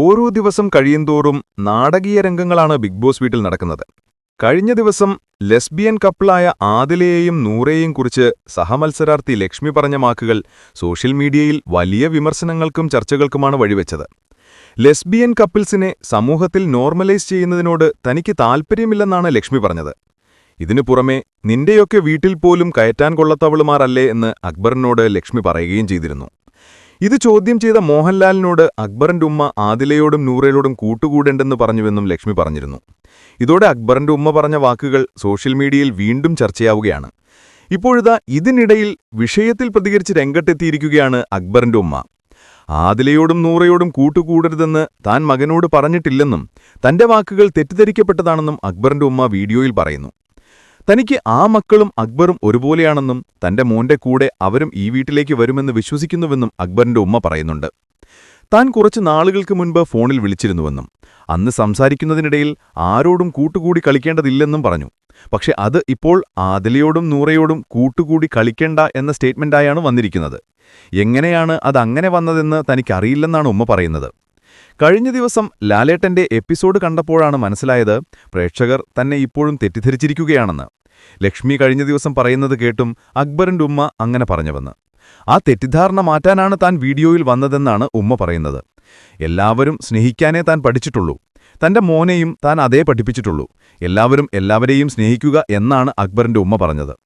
ഓരോ ദിവസം കഴിയുന്തോറും നാടകീയ രംഗങ്ങളാണ് ബിഗ് ബോസ് വീട്ടിൽ നടക്കുന്നത്. കഴിഞ്ഞ ദിവസം ലെസ്ബിയൻ കപ്പിളായ ആദിലയെയും നൂറേയും കുറിച്ച് സഹമത്സരാർത്ഥി ലക്ഷ്മി പറഞ്ഞ വാക്കുകൾ സോഷ്യൽ മീഡിയയിൽ വലിയ വിമർശനങ്ങൾക്കും ചർച്ചകൾക്കുമാണ് വഴിവെച്ചത്. ലെസ്ബിയൻ കപ്പിൾസിനെ സമൂഹത്തിൽ നോർമലൈസ് ചെയ്യുന്നതിനോട് തനിക്ക് താൽപ്പര്യമില്ലെന്നാണ് ലക്ഷ്മി പറഞ്ഞത്. ഇതിനു പുറമെ നിന്റെയൊക്കെ വീട്ടിൽ പോലും കയറ്റാൻ കൊള്ളത്തവളുമാരല്ലേ എന്ന് അക്ബറിനോട് ലക്ഷ്മി പറയുകയും ചെയ്തിരുന്നു. ഇത് ചോദ്യം ചെയ്ത മോഹൻലാലിനോട് അക്ബറിന്റെ ഉമ്മ ആദിലയോടും നൂറയോടും കൂട്ടുകൂടേണ്ടെന്ന് പറഞ്ഞുവെന്നും ലക്ഷ്മി പറഞ്ഞിരുന്നു. ഇതോടെ അക്ബറിന്റെ ഉമ്മ പറഞ്ഞ വാക്കുകൾ സോഷ്യൽ മീഡിയയിൽ വീണ്ടും ചർച്ചയാവുകയാണ്. ഇപ്പോഴിതാ ഇതിനിടയിൽ വിഷയത്തിൽ പ്രതികരിച്ച് രംഗത്തെത്തിയിരിക്കുകയാണ് അക്ബറിന്റെ ഉമ്മ. ആദിലയോടും നൂറയോടും കൂട്ടുകൂടരുതെന്ന് താൻ മകനോട് പറഞ്ഞിട്ടില്ലെന്നും തന്റെ വാക്കുകൾ തെറ്റിദ്ധരിക്കപ്പെട്ടതാണെന്നും അക്ബറിന്റെ ഉമ്മ വീഡിയോയിൽ പറയുന്നു. തനിക്ക് ആ മക്കളും അക്ബറും ഒരുപോലെയാണെന്നും തന്റെ മോന്റെ കൂടെ അവരും ഈ വീട്ടിലേക്ക് വരുമെന്ന് വിശ്വസിക്കുന്നുവെന്നും അക്ബറിന്റെ ഉമ്മ പറയുന്നുണ്ട്. താൻ കുറച്ച് നാളുകൾക്ക് മുൻപ് ഫോണിൽ വിളിച്ചിരുന്നുവെന്നും അന്ന് സംസാരിക്കുന്നതിനിടയിൽ ആരോടും കൂട്ടുകൂടി കളിക്കേണ്ടതില്ലെന്നും പറഞ്ഞു. പക്ഷെ അത് ഇപ്പോൾ ആദിലയോടും നൂറയോടും കൂട്ടുകൂടി കളിക്കേണ്ട എന്ന സ്റ്റേറ്റ്മെന്റായാണ് വന്നിരിക്കുന്നത്. എങ്ങനെയാണ് അത് അതങ്ങനെ വന്നതെന്ന് തനിക്കറിയില്ലെന്നാണ് ഉമ്മ പറയുന്നത്. കഴിഞ്ഞ ദിവസം ലാലേട്ടന്റെ എപ്പിസോഡ് കണ്ടപ്പോഴാണ് മനസ്സിലായത് പ്രേക്ഷകർ തന്നെ ഇപ്പോഴും തെറ്റിദ്ധരിച്ചിരിക്കുകയാണെന്ന്. ലക്ഷ്മി കഴിഞ്ഞ ദിവസം പറയുന്നത് കേട്ടും അക്ബറിന്റെ ഉമ്മ അങ്ങനെ പറഞ്ഞുവെന്ന്. ആ തെറ്റിദ്ധാരണ മാറ്റാനാണ് താൻ വീഡിയോയിൽ വന്നതെന്നാണ് ഉമ്മ പറയുന്നത്. എല്ലാവരും സ്നേഹിക്കാനേ താൻ പഠിച്ചിട്ടുള്ളൂ. തന്റെ മോനെയും താൻ അതേ പഠിപ്പിച്ചിട്ടുള്ളൂ. എല്ലാവരും എല്ലാവരെയും സ്നേഹിക്കുക എന്നാണ് അക്ബറിന്റെ ഉമ്മ പറഞ്ഞത്.